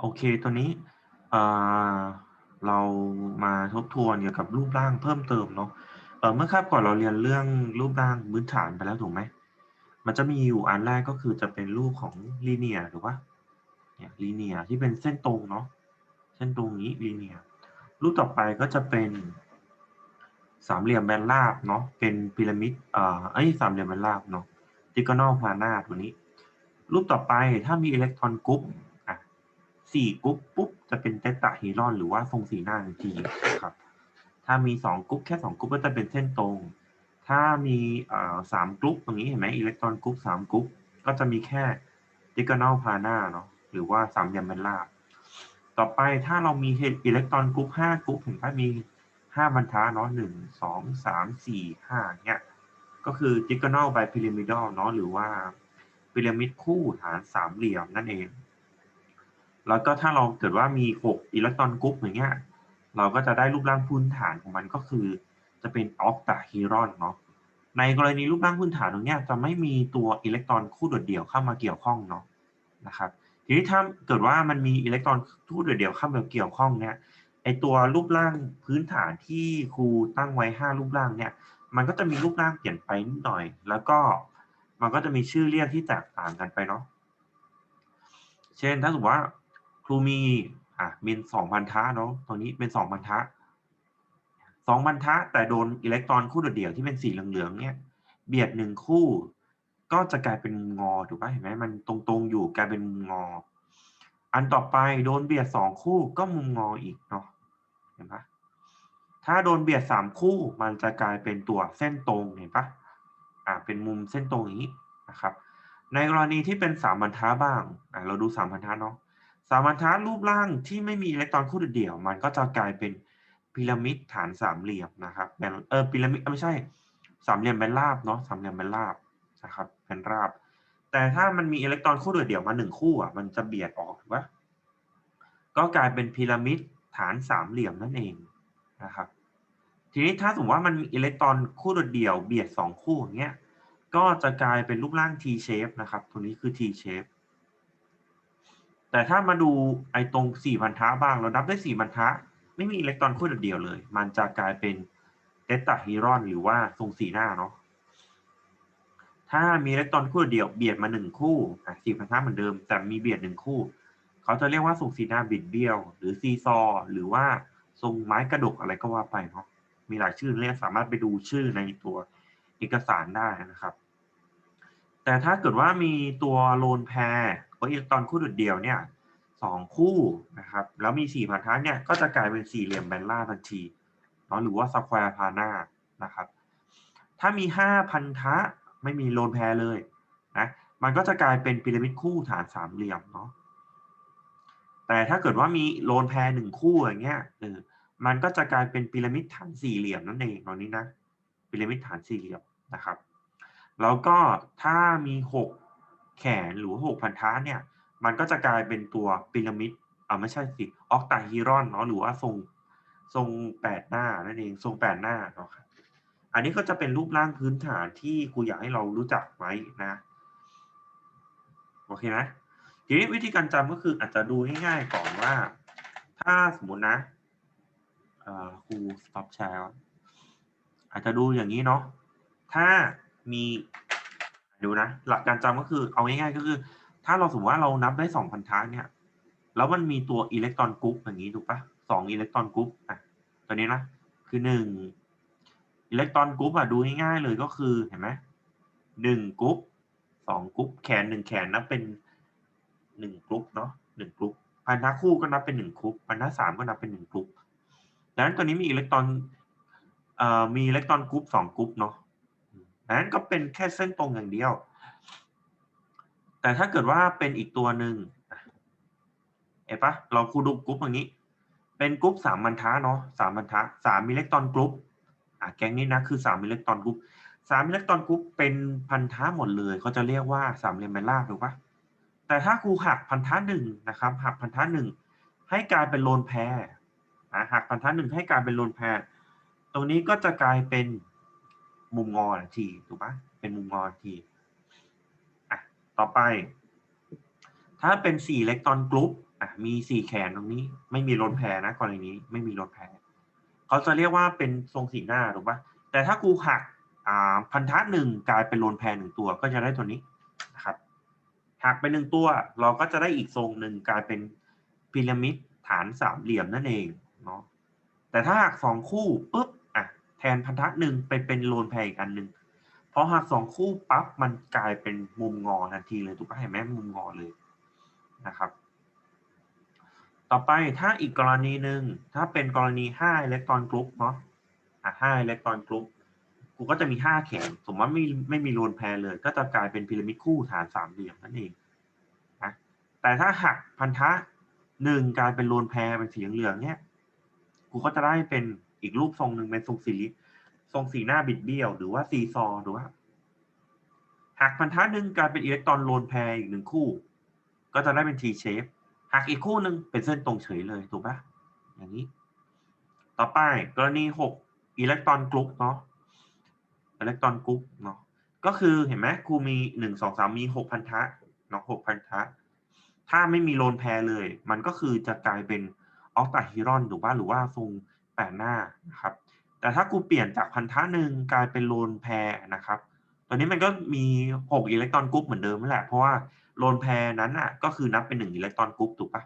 โอเคตัวนี้เรามาทบทวนเกี่ยวกับรูปร่างเพิ่มเติมเนาะเมื่อคาบก่อนเราเรียนเรื่องรูปร่างพื้นฐานไปแล้วถูกไหมมันจะมีอยู่อันแรกก็คือจะเป็นรูปของลีเนียถูกปะเนี่ยลีเนียที่เป็นเส้นตรงเนาะเส้นตรงนี้ลีเนียรูปต่อไปก็จะเป็นสามเหลี่ยมแบนราบเนาะเป็นพีระมิดเอ่อเอ้ยสามเหลี่ยมแบนราบเนาะดิก o นอลพานาตัวนี้ รูปต่อไปถ้ามีอิเล็กตรอนกรุ๊ปอ่ สี่กรุ๊ปปุ๊บจะเป็นเตตาฮีรอนหรือว่าทรงสีหน้าทันทีนะครับ ถ้ามีสองกรุ๊ปแค่สองกรุ๊ปก็จะเป็นเส้นตรง ถ้ามีเอ่อสามกรุ๊ปตรงนี้เห็นไหมอิเล็กตรอนกรุ๊ปสามกรุ๊ปก็จะมีแค่ดิก o นอลพานาเนาะหรือว่าสามเหลี่ยมแบนราบต่อไปถ้าเรามีอิเล็กตรอนกรุ๊ปห้ากรุ๊ปเห็นไหมมีห้าบรรทัดเนาะหนึ่งสองสามสี่ห้าเนี่ยก็คือ diagonal by pyramidal เนาะหรือว่าพีระมิดคู่ฐานสามเหลี่ยมนั่นเอง แล้วก็ถ้าเราเกิดว่ามีหกอิเล็กตรอนกรุ๊ปอย่างเงี้ย เราก็จะได้รูปร่างพื้นฐานของมันก็คือ จะเป็นออกตาฮีรอนเนาะ ในกรณีรูปร่างพื้นฐานตรงเนี้ยจะไม่มีตัวอิเล็กตรอนคู่โดดเดี่ยวเข้ามาเกี่ยวข้องเนาะนะครับ ทีนี้ถ้าเกิดว่ามันมีอิเล็กตรอนคู่โดดเดี่ยวเข้ามาเกี่ยวข้องเนี่ย ไอตัวรูปร่างพื้นฐานที่ครูตั้งไว้ห้ารูปร่างเนี่ย มันก็จะมีรูปร่างเปลี่ยนไปนิดหน่อย แล้วก็มันก็จะมีชื่อเรียกที่แตกต่างกันไปเนาะ เช่นถ้าสมมติว่า ครูมีอะเป็นสองบรรทัดเนาะตรงนี้เป็นสองบรรทัดสองบรรทัดแต่โดนอิเล็กตรอนคู่โดดเดี่ยวที่เป็นสีเหลืองๆเนี่ย เบียดหนึ่งคู่ ก็จะกลายเป็นงอถูกปะเห็นไหมมันตรงๆอยู่กลายเป็นงอ อันต่อไปโดนเบียดสองคู่ก็มุมงออีกเนาะเห็นปะถ้าโดนเบียดสามคู่มันจะกลายเป็นตัวเส้นตรงเห็นปะอ่าเป็นมุมเส้นตรงอย่างนี้นะครับ ในกรณีที่เป็นสามบรรทัดบ้างอ่าเราดูสามบรรทัดเนาะ สามบรรทัดรูปร่างที่ไม่มีอิเล็กตรอนคู่เดี่ยว มันก็จะกลายเป็นพีระมิดฐานสามเหลี่ยมนะครับแบนเออพีระมิดไม่ใช่สามเหลี่ยมแบนราบเนาะสามเหลี่ยมแบนราบนะครับแบนราบ แต่ถ้ามันมีอิเล็กตรอนคู่เดี่ยวมาหนึ่งคู่อะมันจะเบียดออกถูกปะก็กลายเป็นพีระมิดฐานสามเหลี่ยมนั่นเองนะครับ ทีนี้ถ้าสมมติว่ามันมีอิเล็กตรอนคู่เดี่ยวเบียดสองคู่อย่างเงี้ยก็จะกลายเป็นรูปร่าง T shape นะครับ ตัวนี้คือ T shape แต่ถ้ามาดูไอ้ตรงสี่บรรทัดบ้างเรานับได้สี่บรรทัดไม่มีอิเล็กตรอนคู่เดียวเลย มันจะกลายเป็นเตตาฮีรอนหรือว่าทรงสีหน้าเนาะถ้ามีอิเล็กตรอนคู่เดียวเบียดมาหนึ่งคู่อะสี่บรรทัดเหมือนเดิม แต่มีเบียดหนึ่งคู่ เขาจะเรียกว่าทรงสีหน้าบิดเบี้ยว หรือซีซอ หรือว่าทรงไม้กระดกอะไรก็ว่าไปเนาะมีหลายชื่อเรียกสามารถไปดูชื่อในตัวเอกสารได้นะครับ แต่ถ้าเกิดว่ามีตัวโลนแพร ก็อิเล็กตรอนคู่ดุดเดียวเนี่ยสองคู่นะครับแล้วมีสี่พันธะเนี่ยก็จะกลายเป็นสี่เหลี่ยมแบนล่าทันทีเนาะหรือว่าสแควร์พานานะครับถ้ามีห้าพันธะไม่มีโลนแพรเลยนะมันก็จะกลายเป็นพีระมิดคู่ฐานสามเหลี่ยมเนาะแต่ถ้าเกิดว่ามีโลนแพรหนึ่งคู่อย่างเงี้ยเออมันก็จะกลายเป็นพีระมิดฐานสี่เหลี่ยมนั่นเองตรงนี้นะพีระมิดฐานสี่เหลี่ยมนะครับ แล้วก็ถ้ามีหก แขนหรือหกพันธะเนี่ย มันก็จะกลายเป็นตัวพีระมิดอ่าไม่ใช่สิออกตาฮีรอนเนาะหรือว่าทรงทรงแปดหน้านั่นเองทรงแปดหน้าเนาะครับอันนี้ก็จะเป็นรูปร่างพื้นฐานที่ครูอยากให้เรารู้จักไว้นะโอเคนะทีนี้วิธีการจำก็คืออาจจะดูง่ายๆก่อนว่า ถ้าสมมตินะครู stop share อาจจะดูอย่างนี้เนาะถ้ามี ดูนะ หลักการจำก็คือเอาง่ายๆก็คือ ถ้าเราสมมติว่าเรานับได้สองพันธะเนี่ย แล้วมันมีตัวอิเล็กตรอนกรุ๊ปอย่างนี้ถูกปะสองอิเล็กตรอนกรุ๊ปอะตัวนี้นะ คือหนึ่งอิเล็กตรอนกรุ๊ปอะดูง่ายๆเลยก็คือเห็นไหมหนึ่งกรุ๊ปสองกรุ๊ปแขนหนึ่งแขนนับเป็นหนึ่งกรุ๊ปเนาะหนึ่งกรุ๊ปพันธะคู่ก็นับเป็นหนึ่งกรุ๊ปพันธะสามก็นับเป็นหนึ่งกรุ๊ปดังนั้นตัวนี้มีอิเล็กตรอนเอ่อมีอิเล็กตรอนกรุ๊ปสองกรุ๊ปเนาะ ดังนั้นก็เป็นแค่เส้นตรงอย่างเดียว แต่ถ้าเกิดว่าเป็นอีกตัวหนึ่งเห็นปะเราคูดูกรุ๊ปอย่างนี้ เป็นกรุ๊ปสามบรรทัดเนาะสามบรรทัดสามอิเล็กตรอนกรุ๊ปอะแกงนี้นะคือสามอิเล็กตรอนกรุ๊ปสามอิเล็กตรอนกรุ๊ปเป็นพันธะหมดเลยเขาจะเรียกว่าสามเลี่ยมแบนล่าถูกปะแต่ถ้าครูหักพันธะหนึ่งนะครับหักพันธะหนึ่งให้กลายเป็นโลนแพรนะหักพันธะหนึ่งให้กลายเป็นโลนแพรตรงนี้ก็จะกลายเป็น มุมงอทีถูกปะเป็นมุมงอทีอะต่อไป ถ้าเป็นสี่อิเล็กตรอนกรุ๊ปอะมีสี่แขนตรงนี้ ไม่มีลนแพรนะกรณีนี้ไม่มีลนแพรเขาจะเรียกว่าเป็นทรงสีหน้าถูกปะแต่ถ้ากูหักอ่าพันธะหนึ่งกลายเป็นลนแพรหนึ่งตัวก็จะได้ตัวนี้นะครับหักไปหนึ่งตัว เราก็จะได้อีกทรงหนึ่งกลายเป็นพีระมิดฐานสามเหลี่ยมนั่นเองเนาะแต่ถ้าหักสองคู่ปุ๊บ แทนพันธะหนึ่งไปเป็นโลนแพรอีกอันหนึ่งพอหักสองคู่ปั๊บมันกลายเป็นมุมงอทันทีเลยถูกปะเห็นไหมมุมงอเลยนะครับ ต่อไปถ้าอีกกรณีหนึ่งถ้าเป็นกรณี5อิเล็กตรอนกรุ๊ปเนาะอะ5อิเล็กตรอนกรุ๊ปกูก็จะมี 5 แขนสมมติว่าไม่ไม่มีโลนแพรเลย ก็จะกลายเป็นพีระมิดคู่ฐานสามเหลี่ยมนั่นเองนะแต่ถ้าหักพันธะหนึ่งกลายเป็นโลนแพรเป็นสีเหลืองๆเนี่ยกูก็จะได้เป็น อีกรูปทรงหนึ่งเป็นทรงสีทรงสีหน้าบิดเบี้ยว หรือว่าซีซอหรือว่าหักพันธะหนึ่งกลายเป็นอิเล็กตรอนโลนแพรอีกหนึ่งคู่ ก็จะได้เป็น T shape หักอีกคู่หนึ่งเป็นเส้นตรงเฉยเลยถูกปะอย่างนี้ ต่อไปกรณีหกอิเล็กตรอนกรุ๊ปเนาะอิเล็กตรอนกรุ๊ปเนาะก็คือเห็นไหมครูมีหนึ่งสองสามมีหกพันธะเนาะหกพันธะถ้าไม่มีโลนแพรเลย มันก็คือจะกลายเป็นออกตาฮิรอนถูกปะหรือว่าทรง แปดหน้านะครับ แต่ถ้ากูเปลี่ยนจากพันธะหนึ่งกลายเป็นโลนแพรนะครับตอนนี้มันก็มีหกอิเล็กตรอนกรุ๊ปเหมือนเดิมนั่นแหละ เพราะว่าโลนแพรนั้นอะก็คือนับเป็นหนึ่งอิเล็กตรอนกรุ๊ปถูกปะ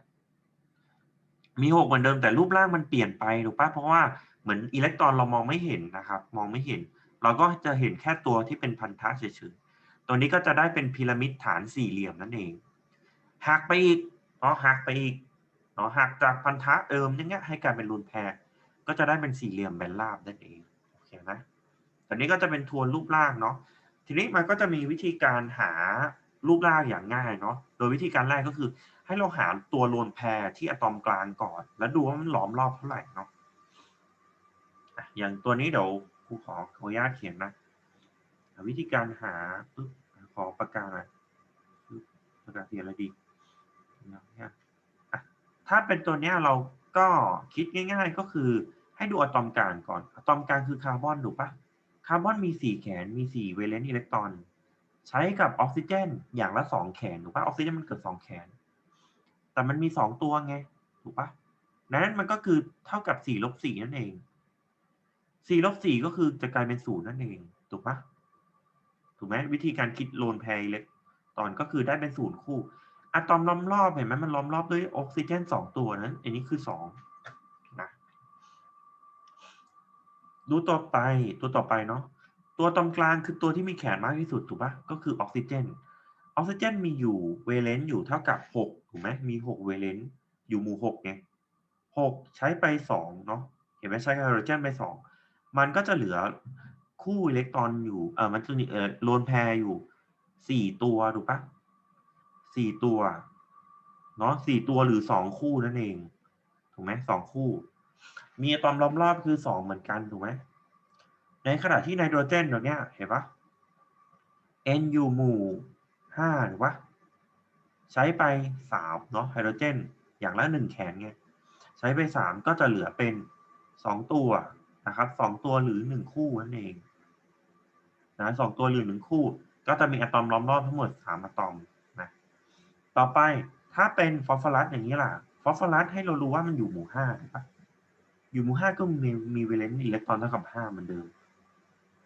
มีหกเหมือนเดิมแต่รูปร่างมันเปลี่ยนไปถูกปะเพราะว่าเหมือนอิเล็กตรอนเรามองไม่เห็นนะครับ มองไม่เห็น เราก็จะเห็นแค่ตัวที่เป็นพันธะเฉยๆ ตัวนี้ก็จะได้เป็นพีระมิดฐานสี่เหลี่ยมนั่นเองหักไปอีกเนาะหักไปอีกเนาะหักจากพันธะเดิมอย่างเงี้ยให้กลายเป็นโลนแพร ก็จะได้เป็นสี่เหลี่ยมแบนราบนั่นเองโอเคนะตอนนี้ก็จะเป็นทวนรูปร่างเนาะทีนี้มันก็จะมีวิธีการหารูปร่างอย่างง่ายเนาะโดยวิธีการแรกก็คือ ให้เราหาตัวโลนแพรที่อะตอมกลางก่อน แล้วดูว่ามันล้อมรอบเท่าไหร่เนาะอย่างตัวนี้เดี๋ยวครูขอขออนุญาตเขียนนะวิธีการหาขอปากกาหน่อยปากกาเสียอะไรดีถ้าเป็นตัวเนี้ยเราก็คิดง่าย ๆก็คือ ให้ดูอะตอมกลางก่อน อะตอมกลางคือคาร์บอนถูกปะคาร์บอนมี 4 แขน มี 4 เวเลนต์อิเล็กตรอน ใช้กับออกซิเจน อย่างละ 2 แขนถูกปะออกซิเจนมันเกือบ2 แขน แต่มันมี 2 ตัวไง ถูกปะดังนั้นมันก็คือเท่ากับ4ลบ4นั่นเอง4ลบ4ก็คือจะกลายเป็น0นั่นเอง ถูกปะถูกไหมวิธีการคิดโลนแพรอิเล็กตรอนก็คือได้เป็น0คู่อะตอมล้อมรอบเห็นไหมมันล้อมรอบด้วยออกซิเจน 2 ตัวนั้น อันนี้คือ 2 ดูต่อไปตัวต่อไปเนาะตัวตรงกลางคือตัวที่มีแขนมากที่สุดถูกปะก็คือออกซิเจนออกซิเจนมีอยู่เวเลนต์อยู่เท่ากับหกถูกไหมมีหกเวเลนต์อยู่หมู่หกไงหกใช้ไปสองเนาะเห็นไหมใช้ไฮโดรเจนไปสองมันก็จะเหลือคู่อิเล็กตรอนอยู่เออมันจะมีเออโลนแพรอยู่สี่ตัวถูกปะสี่ตัวเนาะสี่ตัวหรือสองคู่นั่นเองถูกไหมสองคู่ มีอะตอมล้อมรอบคือสองเหมือนกันถูกไหมในขณะที่ไนโตรเจนตัวเนี้ยเห็นปะ N อยู่หมู่ห้าถูกปะใช้ไปสามเนาะไฮโดรเจน อย่างละหนึ่งแขนไงใช้ไปสามก็จะเหลือเป็นสองตัวนะครับสองตัวหรือหนึ่งคู่นั่นเองนะสองตัวหรือหนึ่งคู่ ก็จะมีอะตอมล้อมรอบทั้งหมดสามอะตอมนะต่อไปถ้าเป็นฟอสฟอรัสอย่างนี้ล่ะฟอสฟอรัสให้เรารู้ว่ามันอยู่หมู่ห้าถูกปะ อยู่หมู่ห้าก็มีมีเวเลนต์อิเล็กตรอนเท่ากับห้าเหมือนเดิม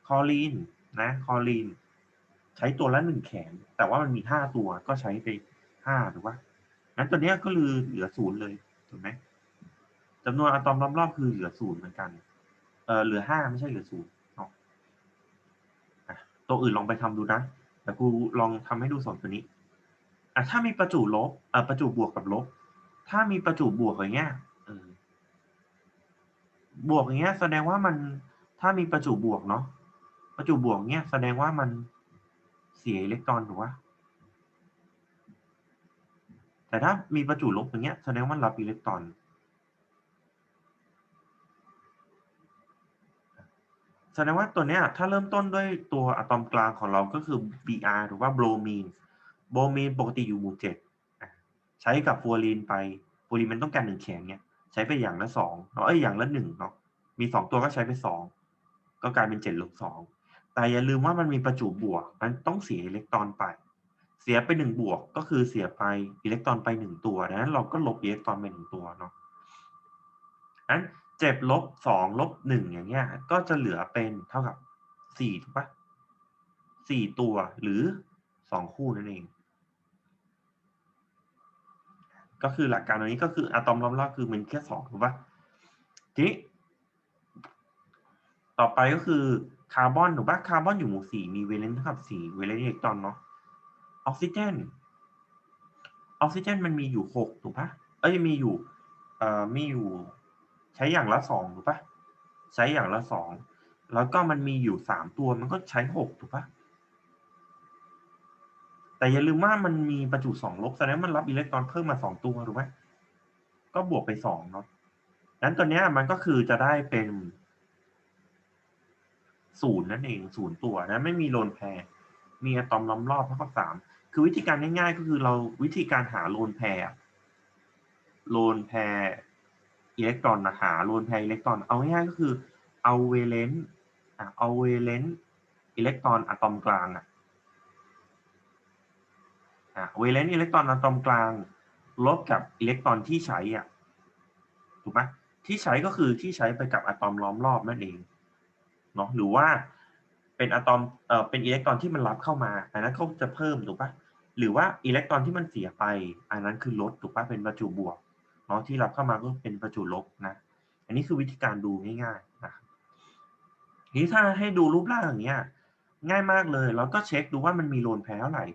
คอลีนนะคอลีน ใช้ตัวละหนึ่งแขน แต่ว่ามันมีห้าตัวก็ใช้ไปห้าถูกปะงั้นตัวเนี้ยก็คือเหลือศูนย์เลยถูกไหมจำนวนอะตอมล้อมรอบคือเหลือศูนย์เหมือนกันเออเหลือห้าไม่ใช่เหลือศูนย์เนาะตัวอื่นลองไปทำดูนะแต่กูลองทำให้ดูสองตัวนี้อะถ้ามีประจุลบอะประจุบวกกับลบ ถ้ามีประจุบวกอย่างเงี้ย บวกอย่างเงี้ย แสดงว่ามันถ้ามีประจุบวกเนาะประจุบวกเงี้ยแสดงว่ามันเสียอิเล็กตรอนถูกปะแต่ถ้ามีประจุลบอย่างเงี้ยแสดงว่ารับอิเล็กตรอน แสดงว่าตัวเนี้ยถ้าเริ่มต้นด้วยตัวอะตอมกลางของเราก็คือ Br หรือว่าโบรมีนโบรมีนปกติอยู่หมู่เจ็ดใช้กับฟูอรีนไปฟูอรีนมันต้องการหนึ่งแขนเนี่ย ใช้ไปอย่างละสองเอ้ยอย่างละหนึ่งเนาะมีสองตัวก็ใช้ไปสองก็กลายเป็นเจ็ดลบสองแต่อย่าลืมว่ามันมีประจุบวกมันต้องเสียอิเล็กตรอนไป เสียไปหนึ่งบวกก็คือเสียไปอิเล็กตรอนไปหนึ่งตัวดังนั้นเราก็ลบอิเล็กตรอนไปหนึ่งตัวเนาะนั้นเจ็บลบสองลบหนึ่งอย่างเงี้ย ก็จะเหลือเป็นเท่ากับสี่ถูกปะสี่ตัวหรือสองคู่นั่นเอง ก็คือหลักการตรงนี้ก็คืออะตอมล้อมรอบคือมันแค่สองถูกปะทีนี้ต่อไปก็คือคาร์บอนถูกปะคาร์บอนอยู่หมู่สี่มีเวเลนเท่ากับสี่เวเลนอิเล็กตรอนเนาะออกซิเจนออกซิเจนมันมีอยู่หกถูกปะเอ้ยมีอยู่เอ่อมีอยู่ใช้อย่างละสองถูกปะใช้อย่างละสองแล้วก็มันมีอยู่สามตัวมันก็ใช้หกถูกปะ แต่อย่าลืมว่ามันมีประจุสองลบแสดงมันรับอิเล็กตรอนเพิ่มมาสองตัวถูกไหมก็บวกไปสองเนาะนั้นตัวเนี้ยมันก็คือจะได้เป็นศูนย์นั่นเองศูนย์ตัวนะไม่มีโลนแพรมีอะตอมล้อมรอบเท่ากับสามคือวิธีการง่ายๆ ก็คือเราวิธีการหาโลนแพรโลนแพรอิเล็กตรอนนะหาโลนแพรอิเล็กตรอนเอาง่ายๆก็คือเอาเวเลนต์เอาเวเลนต์อิเล็กตรอนอะตอมกลางอะ อะเวเลนต์อิเล็กตรอนอะตอมกลางลบกับอิเล็กตรอนที่ใช้อะถูกไหมที่ใช้ก็คือที่ใช้ไปกับอะตอมล้อมรอบนั่นเองเนาะหรือว่าเป็นอะตอมเอ่อเป็นอิเล็กตรอนที่มันรับเข้ามา อันนั้นเขาจะเพิ่มถูกปะหรือว่าอิเล็กตรอนที่มันเสียไป อันนั้นคือลดถูกปะเป็นประจุบวกเนาะที่รับเข้ามาก็เป็นประจุลบนะ อันนี้คือวิธีการดูง่ายๆนะทีนี้ถ้าให้ดูรูปร่างอย่างเงี้ยง่ายมากเลยเราก็เช็คดูว่ามันมีโลนแพรเท่าไหร่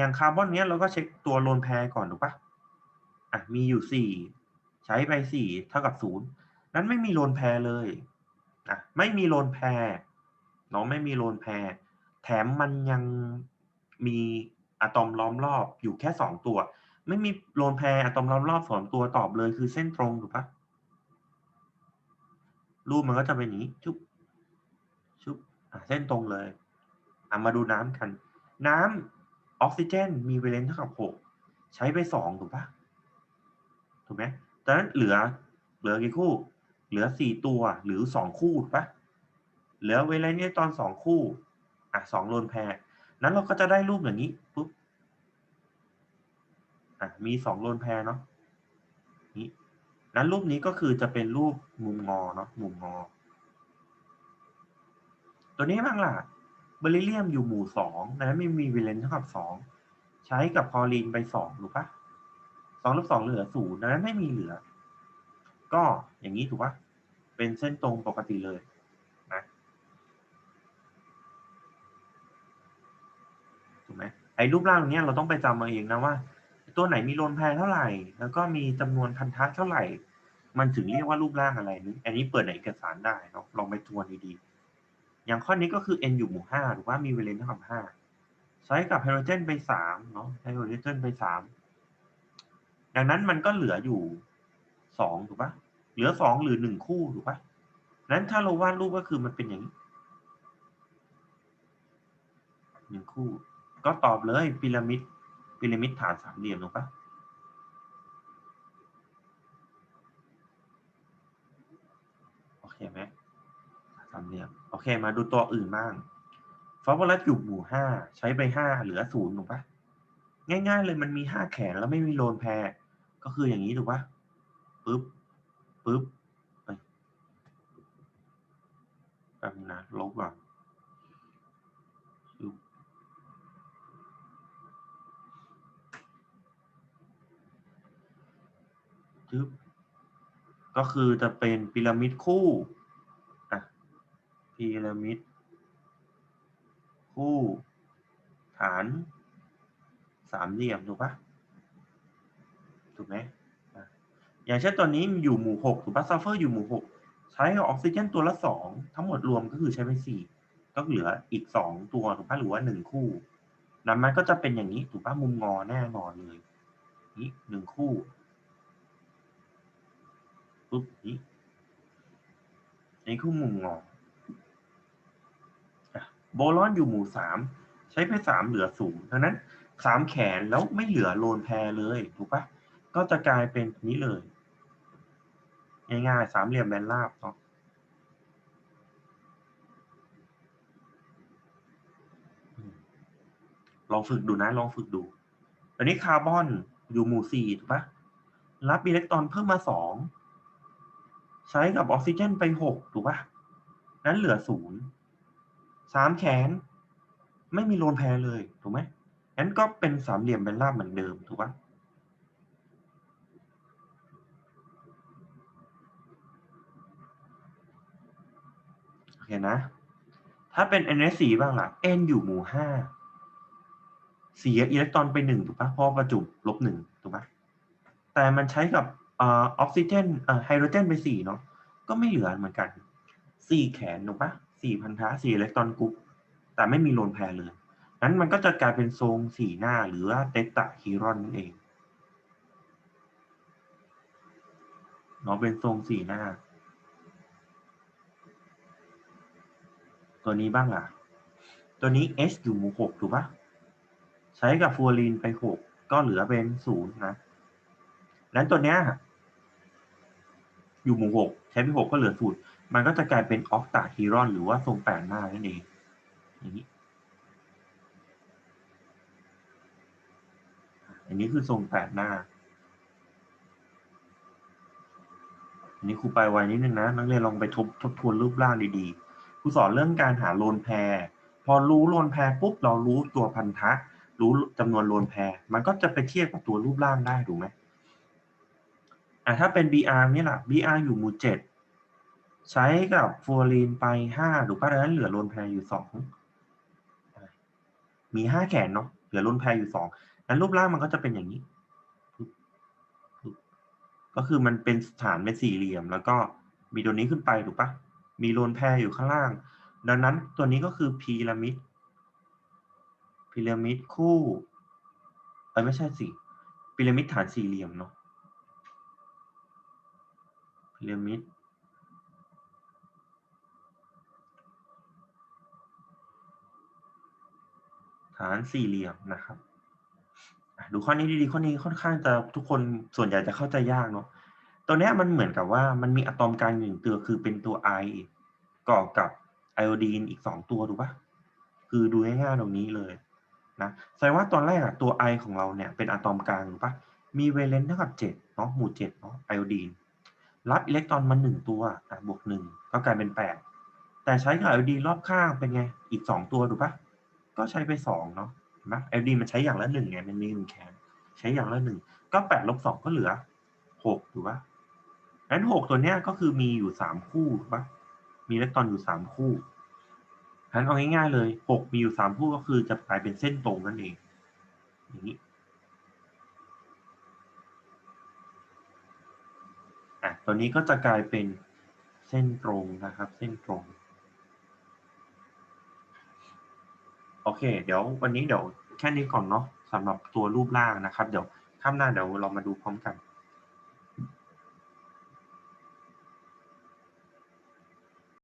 อย่างคาร์บอนเนี้ยเราก็เช็คตัวโลนแพรก่อนถูกปะอะมีอยู่สี่ใช้ไปสี่เท่ากับศูนย์นั้นไม่มีโลนแพรเลยอะไม่มีโลนแพรเนาะไม่มีโลนแพรแถมมันยังมีอะตอมล้อมรอบอยู่แค่สองตัว ไม่มีโลนแพรอะตอมล้อมรอบสองตัวตอบเลยคือเส้นตรงถูกปะรูปมันก็จะเป็นอย่างนี้ชุบชุบอะเส้นตรงเลยอะมาดูน้ำกัน น้ำ ออกซิเจนมีเวเลนเท่ากับหกใช้ไปสองถูกปะถูกไหมดังนั้นเหลือเหลือกี่คู่ เหลือสี่ตัวหรือสองคู่ถูกปะเหลือเวลานี้ตอนสองคู่อะสองโลนแพรนั้นเราก็จะได้รูปอย่างนี้ปุ๊บอะมีสองโลนแพรเนาะนี้นั้นรูปนี้ก็คือจะเป็นรูปมุมงอเนาะมุมงอ ตัวนี้บ้างล่ะ เบริเลียมอยู่หมู่สองนั้นไม่มีเวเลนเท่ากับสองใช้กับคลอรีนไปสองถูกปะสองลบสองเหลือศูนย์นั้นไม่มีเหลือ ก็อย่างนี้ถูกปะเป็นเส้นตรงปกติเลยนะถูกไหมไอ้รูปร่างเนี้ยเราต้องไปจำมาเองนะว่า ตัวไหนมีโลนแพรเท่าไหร่ แล้วก็มีจำนวนพันธะเท่าไหร่ มันถึงเรียกว่ารูปร่างอะไรนี่อันนี้เปิดในเอกสารได้เนาะลองไปทวนดีๆ อย่างข้อนี้ก็คือ n อยู่หมู่ห้าหรือว่ามีเวเลนเท่ากับห้าใช้กับไฮโดรเจนไปสามเนาะไฮโดรเจนไปสามดังนั้นมันก็เหลืออยู่สองถูกปะเหลือสองหรือหนึ่งคู่ถูกปะนั้นถ้าเราวาดรูปก็คือมันเป็นอย่างนี้หนึ่งคู่ ก็ตอบเลยพีระมิดพีระมิดฐานสามเหลี่ยมถูกปะโอเคไหม สามเหลี่ยมโอเค มาดูตัวอื่นบ้างฟอสฟอรัสอยู่หมู่ห้าใช้ไปห้าเหลือศูนย์ถูกปะง่ายๆเลยมันมีห้าแขนแล้วไม่มีโลนแพรก็คืออย่างนี้ถูกปะปึ๊บปึ๊บไปแป๊บนะลบก่อนจึ๊บก็คือจะเป็นพีระมิดคู่ พีระมิด คู่ ฐาน สามเหลี่ยม ถูกปะถูกไหมอย่างเช่นตัวนี้อยู่หมู่หกถูกปะซัลเฟอร์อยู่หมู่หกใช้ออกซิเจนตัวละสองทั้งหมดรวมก็คือใช้ไปสี่ก็เหลืออีกสองตัวถูกปะหรือว่าหนึ่งคู่นั้นมันก็จะเป็นอย่างนี้ถูกปะมุมงอแน่นอนเลยนี่หนึ่งคู่ปุ๊บนี่นี่คู่มุมงอ โบลอนอยู่หมู่สามใช้ไปสามเหลือศูนย์ดังนั้นสามแขนแล้วไม่เหลือโลนแพรเลยถูกปะก็จะกลายเป็นนี้เลยง่ายๆสามเหลี่ยมแบนราบเนาะลองฝึกดูนะลองฝึกดูตอนนี้คาร์บอนอยู่หมู่สี่ถูกปะรับอิเล็กตรอนเพิ่มมาสองใช้กับออกซิเจนไปหกถูกปะนั้นเหลือศูนย์ สามแขน ไม่มีโลนแพรเลย ถูกไหมงั้นก็เป็นสามเหลี่ยมเป็นราบเหมือนเดิม ถูกปะโอเคนะ ถ้าเป็น NS4 บ้างล่ะ N อยู่หมู่ห้าเสียอิเล็กตรอนไปหนึ่งถูกปะเพราะประจุลบหนึ่งถูกปะแต่มันใช้กับออกซิเจนไฮโดรเจนไปสี่เนาะก็ไม่เหลือเหมือนกันสี่แขนถูกปะ สี่พันธะสี่อิเล็กตรอนกรุ๊ปแต่ไม่มีโลนแพรเลยนั้นมันก็จะกลายเป็นทรงสี่หน้าหรือเตตาฮีรอนนั่นเองเนาะเป็นทรงสี่หน้า ตัวนี้บ้างล่ะ ตัวนี้ H อยู่หมู่หกถูกปะใช้กับฟูรีนไปหกก็เหลือเป็นศูนย์นะนั้นตัวเนี้ย อยู่หมู่หกใช้ไปหกก็เหลือศูนย์มันก็จะกลายเป็นออกตาฮีรอน หรือว่าทรงแปดหน้านั่นเองอย่างนี้อันนี้คือทรงแปดหน้า อันนี้ครูไปไวนิดนึงนะ นักเรียนลองไปทบทบทวนรูปร่างดีๆ ครูสอนเรื่องการหาโลนแพร พอรู้โลนแพรปุ๊บเรารู้ตัวพันธะ รู้จำนวนโลนแพร มันก็จะไปเทียบกับตัวรูปร่างได้ถูกไหม่ถ้าเป็น BR นี่แหละ BR อยู่หมู่เจ็ดใช้กับฟูรีนไปห้าถูกป่ะดังนั้นเหลือโลนแพรอยู่สองมีห้าแขนเนาะเหลือโลนแพรอยู่สองนั้นรูปร่างมันก็จะเป็นอย่างนี้ ก็คือมันเป็นฐานเป็นสี่เหลี่ยม แล้วก็มีตัวนี้ขึ้นไปถูกปะมีโลนแพรอยู่ข้างล่าง ดังนั้นตัวนี้ก็คือพีระมิดพีระมิดคู่เอ้ยไม่ใช่สิพีระมิดฐานสี่เหลี่ยมเนาะ พีระมิดฐานสี่เหลี่ยมนะครับดูข้อนี้ดีๆข้อนี้ค่อนข้างจะทุกคนส่วนใหญ่จะเข้าใจยากเนาะตัวนี้มันเหมือนกับว่ามันมีอะตอมกลางหนึ่งตัวคือเป็นตัวไอก่อกับไอโอดีนอีกสองตัวถูกปะคือดูง่ายๆตรงนี้เลยนะแสดงว่าตอนแรกอะตัวไอของเราเนี่ยเป็นอะตอมกลางถูกปะมีเวเลนเท่ากับเจ็ดเนาะหมู่เจ็ดเนาะไอโอดีน รับอิเล็กตรอนมาหนึ่งตัวบวกหนึ่งก็กลายเป็นแปดแต่ใช้กับไอโอดีรอบข้างเป็นไง อีกสองตัวถูกปะก็ใช้ไปสองเนาะเห็นไหมไอโอดีมันใช้อย่างละหนึ่งไงมันมีหนึ่งแขนใช้อย่างละหนึ่งก็แปดลบสองก็เหลือหกถูกปะงั้นหกตัวเนี้ยก็คือมีอยู่สามคู่ถูกปะมีอิเล็กตรอนอยู่สามคู่งั้นเอาง่ายๆเลยหกมีอยู่สามคู่ก็คือจะกลายเป็นเส้นตรงนั่นเองอย่างนี้ อะตัวนี้ก็จะกลายเป็นเส้นตรงนะครับ เส้นตรง โอเค เดี๋ยววันนี้เดี๋ยวแค่นี้ก่อนเนาะสำหรับตัวรูปร่างนะครับ เดี๋ยวข้ามหน้าเดี๋ยวเรามาดูพร้อมกัน